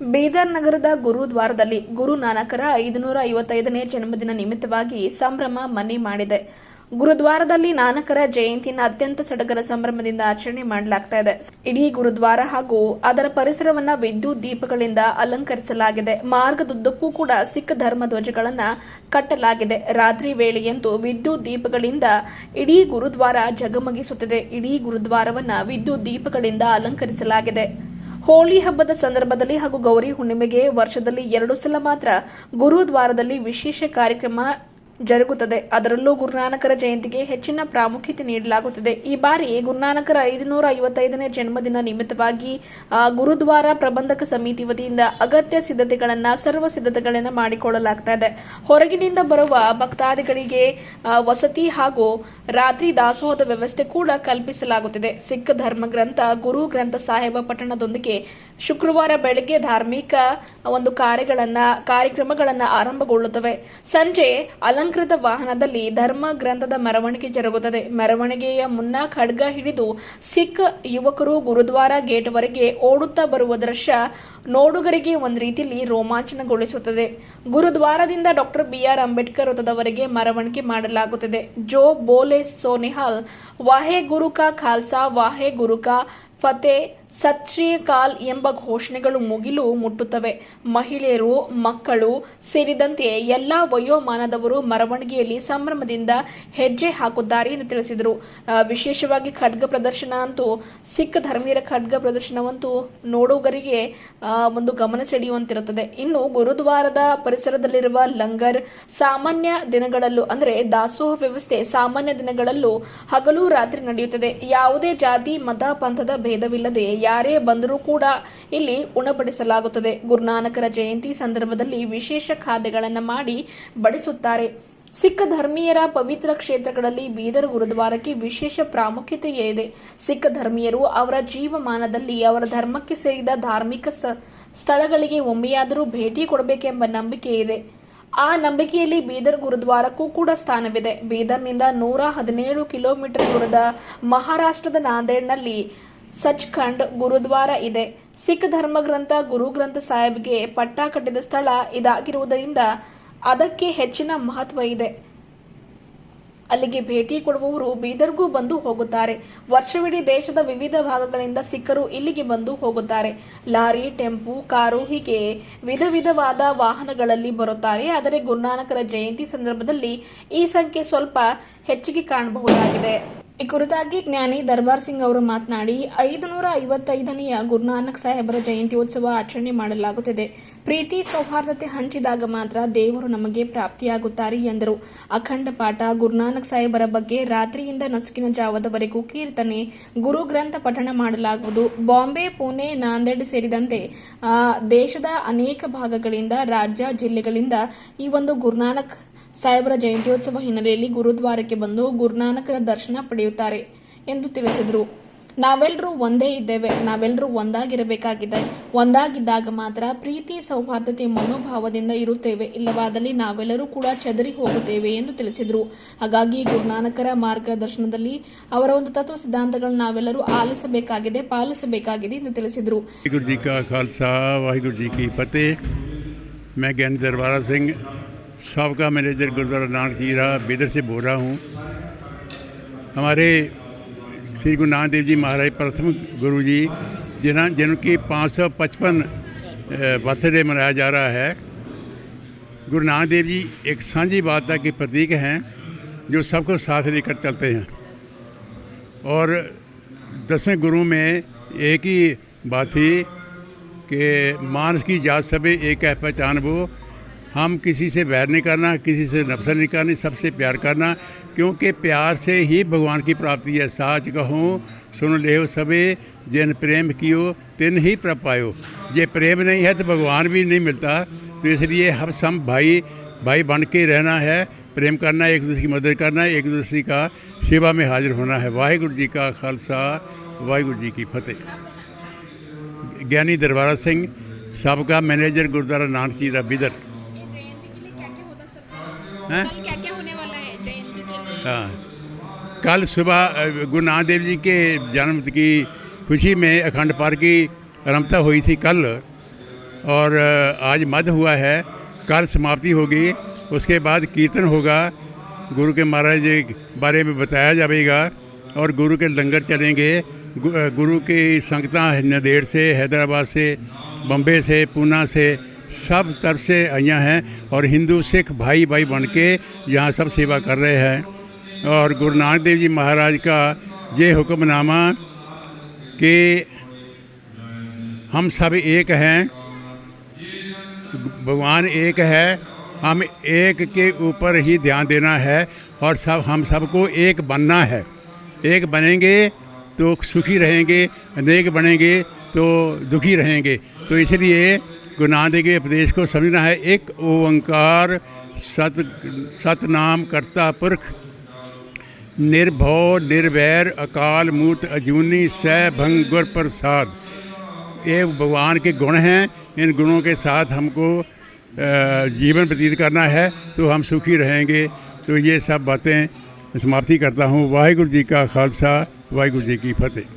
ಬೀದರ್ ನಗರದ ಗುರುದ್ವಾರದಲ್ಲಿ ಗುರು ನಾನಕರ ಐದುನೂರ ಐವತ್ತೈದನೇ ಜನ್ಮದಿನ ನಿಮಿತ್ತವಾಗಿ ಸಂಭ್ರಮ ಮನೆ ಮಾಡಿದೆ. ಗುರುದ್ವಾರದಲ್ಲಿ ನಾನಕರ ಜಯಂತಿಯನ್ನು ಅತ್ಯಂತ ಸಡಗರ ಸಂಭ್ರಮದಿಂದ ಆಚರಣೆ ಮಾಡಲಾಗ್ತಾ ಇದೆ. ಇಡೀ ಗುರುದ್ವಾರ ಹಾಗೂ ಅದರ ಪರಿಸರವನ್ನ ವಿದ್ಯುತ್ ದೀಪಗಳಿಂದ ಅಲಂಕರಿಸಲಾಗಿದೆ. ಮಾರ್ಗದುದ್ದಕ್ಕೂ ಕೂಡ ಸಿಖ್ ಧರ್ಮ ಧ್ವಜಗಳನ್ನ ಕಟ್ಟಲಾಗಿದೆ. ರಾತ್ರಿ ವೇಳೆಯಂತೂ ವಿದ್ಯುತ್ ದೀಪಗಳಿಂದ ಇಡೀ ಗುರುದ್ವಾರ ಜಗಮಗಿಸುತ್ತಿದೆ. ಇಡೀ ಗುರುದ್ವಾರವನ್ನ ವಿದ್ಯುತ್ ದೀಪಗಳಿಂದ ಅಲಂಕರಿಸಲಾಗಿದೆ. ಹೋಳಿ ಹಬ್ಬದ ಸಂದರ್ಭದಲ್ಲಿ ಹಾಗೂ ಗೌರಿ ಹುಣ್ಣಿಮೆಗೆ ವರ್ಷದಲ್ಲಿ ಎರಡು ಸಲ ಮಾತ್ರ ಗುರುದ್ವಾರದಲ್ಲಿ ವಿಶೇಷ ಕಾರ್ಯಕ್ರಮ ಜರುಗುತ್ತದೆ. ಅದರಲ್ಲೂ ಗುರುನಾನಕರ ಜಯಂತಿಗೆ ಹೆಚ್ಚಿನ ಪ್ರಾಮುಖ್ಯತೆ ನೀಡಲಾಗುತ್ತದೆ. ಈ ಬಾರಿ ಗುರುನಾನಕರ ಐದುನೂರ ಐವತ್ತೈದನೇ ಜನ್ಮದಿನ ನಿಮಿತ್ತವಾಗಿ ಗುರುದ್ವಾರ ಪ್ರಬಂಧಕ ಸಮಿತಿ ವತಿಯಿಂದ ಅಗತ್ಯ ಸಿದ್ಧತೆಗಳನ್ನ, ಸರ್ವ ಸಿದ್ಧತೆಗಳನ್ನು ಮಾಡಿಕೊಳ್ಳಲಾಗ್ತಾ ಇದೆ. ಹೊರಗಿನಿಂದ ಬರುವ ಭಕ್ತಾದಿಗಳಿಗೆ ವಸತಿ ಹಾಗೂ ರಾತ್ರಿ ದಾಸೋಹದ ವ್ಯವಸ್ಥೆ ಕೂಡ ಕಲ್ಪಿಸಲಾಗುತ್ತಿದೆ. ಸಿಖ್ ಧರ್ಮ ಗ್ರಂಥ, ಗುರು ಗ್ರಂಥ ಸಾಹೇಬ ಪಠಣದೊಂದಿಗೆ ಶುಕ್ರವಾರ ಬೆಳಗ್ಗೆ ಧಾರ್ಮಿಕ ಒಂದು ಕಾರ್ಯಗಳನ್ನ, ಕಾರ್ಯಕ್ರಮಗಳನ್ನ ಆರಂಭಗೊಳ್ಳುತ್ತವೆ. ಸಂಜೆ ಅಲಂಕೃತ ವಾಹನದಲ್ಲಿ ಧರ್ಮ ಗ್ರಂಥದ ಮೆರವಣಿಗೆ ಜರುಗುತ್ತದೆ. ಮೆರವಣಿಗೆಯ ಮುನ್ನ ಖಡ್ಗ ಹಿಡಿದು ಸಿಖ್ ಯುವಕರು ಗುರುದ್ವಾರ ಗೇಟ್ವರೆಗೆ ಓಡುತ್ತಾ ಬರುವ ದೃಶ್ಯ ನೋಡುಗರಿಗೆ ಒಂದು ರೀತಿಯಲ್ಲಿ ರೋಮಾಂಚನಗೊಳಿಸುತ್ತದೆ. ಗುರುದ್ವಾರದಿಂದ ಡಾಕ್ಟರ್ ಬಿ ಆರ್ ಅಂಬೇಡ್ಕರ್ ವೃತ್ತದವರೆಗೆ ಮೆರವಣಿಗೆ ಮಾಡಲಾಗುತ್ತದೆ. ಜೋ ಬೋಲೆ ಸೋನಿಹಾಲ್, ವಾಹೆ ಗುರುಕಾ ಖಾಲ್ಸಾ, ವಾಹೆ ಗುರು ಕಾ ಫತೆ ಸತ್ ಕಾಲ್ ಎಂಬ ಘೋಷಣೆಗಳು ಮುಗಿಲು ಮುಟ್ಟುತ್ತವೆ. ಮಹಿಳೆಯರು, ಮಕ್ಕಳು ಸೇರಿದಂತೆ ಎಲ್ಲಾ ವಯೋಮಾನದವರು ಮೆರವಣಿಗೆಯಲ್ಲಿ ಸಂಭ್ರಮದಿಂದ ಹೆಜ್ಜೆ ಹಾಕುತ್ತಾರೆ ಎಂದು ತಿಳಿಸಿದರು. ವಿಶೇಷವಾಗಿ ಖಡ್ಗ ಪ್ರದರ್ಶನ ಅಂತೂ, ಸಿಖ್ ಧರ್ಮೀಯರ ಖಡ್ಗ ಪ್ರದರ್ಶನವಂತೂ ನೋಡುಗರಿಗೆ ಒಂದು ಗಮನ ಸೆಳೆಯುವಂತಿರುತ್ತದೆ. ಇನ್ನು ಗುರುದ್ವಾರದ ಪರಿಸರದಲ್ಲಿರುವ ಲಂಗರ್ ಸಾಮಾನ್ಯ ದಿನಗಳಲ್ಲೂ, ಅಂದರೆ ದಾಸೋಹ ವ್ಯವಸ್ಥೆ ಸಾಮಾನ್ಯ ದಿನಗಳಲ್ಲೂ ಹಗಲು ರಾತ್ರಿ ನಡೆಯುತ್ತದೆ. ಯಾವುದೇ ಜಾತಿ, ಮತ, ಪಂಥದ ಭೇದವಿಲ್ಲದೆ ಯಾರೇ ಬಂದರೂ ಕೂಡ ಇಲ್ಲಿ ಉಣಬಡಿಸಲಾಗುತ್ತದೆ. ಗುರುನಾನಕರ ಜಯಂತಿ ಸಂದರ್ಭದಲ್ಲಿ ವಿಶೇಷ ಖಾದ್ಯಗಳನ್ನು ಮಾಡಿ ಬಡಿಸುತ್ತಾರೆ. ಸಿಖ್ ಧರ್ಮೀಯರ ಪವಿತ್ರ ಕ್ಷೇತ್ರಗಳಲ್ಲಿ ಬೀದರ್ ಗುರುದ್ವಾರಕ್ಕೆ ವಿಶೇಷ ಪ್ರಾಮುಖ್ಯತೆ ಇದೆ. ಸಿಖ್ ಧರ್ಮೀಯರು ಅವರ ಜೀವಮಾನದಲ್ಲಿ ಅವರ ಧರ್ಮಕ್ಕೆ ಸೇರಿದ ಧಾರ್ಮಿಕ ಸ್ಥಳಗಳಿಗೆ ಒಮ್ಮೆಯಾದರೂ ಭೇಟಿ ಕೊಡಬೇಕೆಂಬ ನಂಬಿಕೆ ಇದೆ. ಆ ನಂಬಿಕೆಯಲ್ಲಿ ಬೀದರ್ ಗುರುದ್ವಾರಕ್ಕೂ ಕೂಡ ಸ್ಥಾನವಿದೆ. ಬೀದರ್ನಿಂದ ನೂರ ಹದಿನೇಳು ಕಿಲೋಮೀಟರ್ ದೂರದ ಮಹಾರಾಷ್ಟ್ರದ ನಾಂದೇಡ್ನಲ್ಲಿ ಸಚ್ಖಂಡ್ ಗುರುದ್ವಾರ ಇದೆ. ಸಿಖ್ ಧರ್ಮ ಗ್ರಂಥ ಗುರು ಗ್ರಂಥ ಸಾಹೇಬ್ಗೆ ಪಟ್ಟ ಕಟ್ಟಿದ ಸ್ಥಳ ಇದಾಗಿರುವುದರಿಂದ ಅದಕ್ಕೆ ಹೆಚ್ಚಿನ ಮಹತ್ವ ಇದೆ. ಅಲ್ಲಿಗೆ ಭೇಟಿ ಕೊಡುವವರು ಬೀದರ್ಗೂ ಬಂದು ಹೋಗುತ್ತಾರೆ. ವರ್ಷವಿಡೀ ದೇಶದ ವಿವಿಧ ಭಾಗಗಳಿಂದ ಸಿಖ್ಖರು ಇಲ್ಲಿಗೆ ಬಂದು ಹೋಗುತ್ತಾರೆ. ಲಾರಿ, ಟೆಂಪು, ಕಾರು ಹೀಗೆ ವಿಧ ವಿಧವಾದ ವಾಹನಗಳಲ್ಲಿ ಬರುತ್ತಾರೆ. ಆದರೆ ಗುರುನಾನಕರ ಜಯಂತಿ ಸಂದರ್ಭದಲ್ಲಿ ಈ ಸಂಖ್ಯೆ ಸ್ವಲ್ಪ ಹೆಚ್ಚಿಗೆ ಕಾಣಬಹುದಾಗಿದೆ. ಈ ಕುರಿತಾಗಿ ಜ್ಞಾನಿ ದರ್ಬಾರ್ ಸಿಂಗ್ ಅವರು ಮಾತನಾಡಿ ಐದು ನೂರ ಐವತ್ತೈದನೆಯ ಗುರುನಾನಕ್ ಸಾಹೇಬರ ಜಯಂತಿ ಉತ್ಸವ ಆಚರಣೆ ಮಾಡಲಾಗುತ್ತಿದೆ. ಪ್ರೀತಿ ಸೌಹಾರ್ದತೆ ಹಂಚಿದಾಗ ಮಾತ್ರ ದೇವರು ನಮಗೆ ಪ್ರಾಪ್ತಿಯಾಗುತ್ತಾರೆ ಎಂದರು. ಅಖಂಡ ಪಾಠ ಗುರುನಾನಕ್ ಸಾಹೇಬರ ಬಗ್ಗೆ ರಾತ್ರಿಯಿಂದ ನಸುಕಿನ ಜಾವದವರೆಗೂ ಕೀರ್ತನೆ, ಗುರು ಗ್ರಂಥ ಪಠಣ ಮಾಡಲಾಗುವುದು. ಬಾಂಬೆ, ಪುಣೆ, ನಾಂದೇಡ್ ಸೇರಿದಂತೆ ದೇಶದ ಅನೇಕ ಭಾಗಗಳಿಂದ, ರಾಜ್ಯ, ಜಿಲ್ಲೆಗಳಿಂದ ಈ ಒಂದು ಗುರುನಾನಕ್ ಸಾಹೇಬರ ಜಯಂತ್ಯೋತ್ಸವ ಹಿನ್ನೆಲೆಯಲ್ಲಿ ಗುರುದ್ವಾರಕ್ಕೆ ಬಂದು ಗುರುನಾನಕರ ದರ್ಶನ ಪಡೆಯುತ್ತಾರೆ ಎಂದು ತಿಳಿಸಿದರು. ನಾವೆಲ್ಲರೂ ಒಂದೇ ಇದ್ದೇವೆ ನಾವೆಲ್ಲರೂ ಒಂದಾಗಿರಬೇಕಾಗಿದೆ. ಒಂದಾಗಿದ್ದಾಗ ಮಾತ್ರ ಪ್ರೀತಿ, ಸೌಹಾರ್ದತೆ, ಮನೋಭಾವದಿಂದ ಇರುತ್ತೇವೆ. ಇಲ್ಲವಾದಲ್ಲಿ ನಾವೆಲ್ಲರೂ ಕೂಡ ಚದರಿ ಹೋಗುತ್ತೇವೆ ಎಂದು ತಿಳಿಸಿದರು. ಹಾಗಾಗಿ ಗುರುನಾನಕರ ಮಾರ್ಗದರ್ಶನದಲ್ಲಿ ಅವರ ಒಂದು ತತ್ವ ಸಿದ್ಧಾಂತಗಳನ್ನು ನಾವೆಲ್ಲರೂ ಆಲಿಸಬೇಕಾಗಿದೆ, ಪಾಲಿಸಬೇಕಾಗಿದೆ ಎಂದು ತಿಳಿಸಿದರು. ಖಾಲ್ಸಾ ಕಿ ಪತೇ ಮೈ सबका मैनेजर गुरुद्वारा नानक जी जीरा बिदर से बोल रहा हूँ। हमारे श्री गुरु नानक देव जी महाराज, प्रथम गुरु जी, जिन्हों जिनकी पाँच सौ पचपन बर्थडे मनाया जा रहा है। गुरु नानक देव जी एक साझी बात के प्रतीक हैं, जो सबको साथ लेकर चलते हैं। और दसवें गुरु में एक ही बात थी कि मानस की जात सभी एक है, पहचान वो हम किसी से बैर नहीं करना, किसी से नफरत नहीं करनी, सबसे प्यार करना, क्योंकि प्यार से ही भगवान की प्राप्ति है। साच कहूँ, सुन ले सबे जिन प्रेम कियो, तिन ही प्रभ पायो। ये प्रेम नहीं है तो भगवान भी नहीं मिलता। तो इसलिए हम सब भाई भाई बन के रहना है। प्रेम करना, एक दूसरे की मदद करना, एक दूसरे का सेवा में हाजिर होना है। वाहिगुरु जी का खालसा, वाहिगुरु जी की फतेह। ज्ञानी दरबारा सिंह सबका मैनेजर, गुरुद्वारा नानक जी बिदर। हैं? क्या क्या होने वाला है जयंती के हाँ। कल सुबह गुरु नानक देव जी के जन्म की खुशी में अखंड पाठ की आरंभता हुई थी कल और आज मध हुआ है। कल समाप्ति होगी उसके बाद कीर्तन होगा। गुरु के महाराज जी के बारे में बताया जाएगा और गुरु के लंगर चलेंगे। गुरु की संगतां नदेड़ से हैदराबाद से बम्बे से पूना से सब तरफ़ से आइयाँ हैं और हिंदू, सिख भाई भाई बन के यहाँ सब सेवा कर रहे हैं। और गुरु नानक देव जी महाराज का ये हुक्मनामा कि हम सब एक हैं, भगवान एक है, हम एक के ऊपर ही ध्यान देना है और सब, हम सबको एक बनना है। एक बनेंगे तो सुखी रहेंगे, अनेक बनेंगे तो दुखी रहेंगे। तो इसलिए देव के उपदेश को समझना है। एक ओंकार सत, सतनाम करता पुरख, निर्भव, निर्वैर, अकाल, मूर्त, अजूनी सह भंग गुर प्रसाद ये भगवान के गुण हैं। इन गुणों के साथ हमको जीवन व्यतीत करना है तो हम सुखी रहेंगे। तो ये सब बातें समाप्ति करता हूँ। वाहिगुरु जी का खालसा, वाहिगुरु जी की फतेह।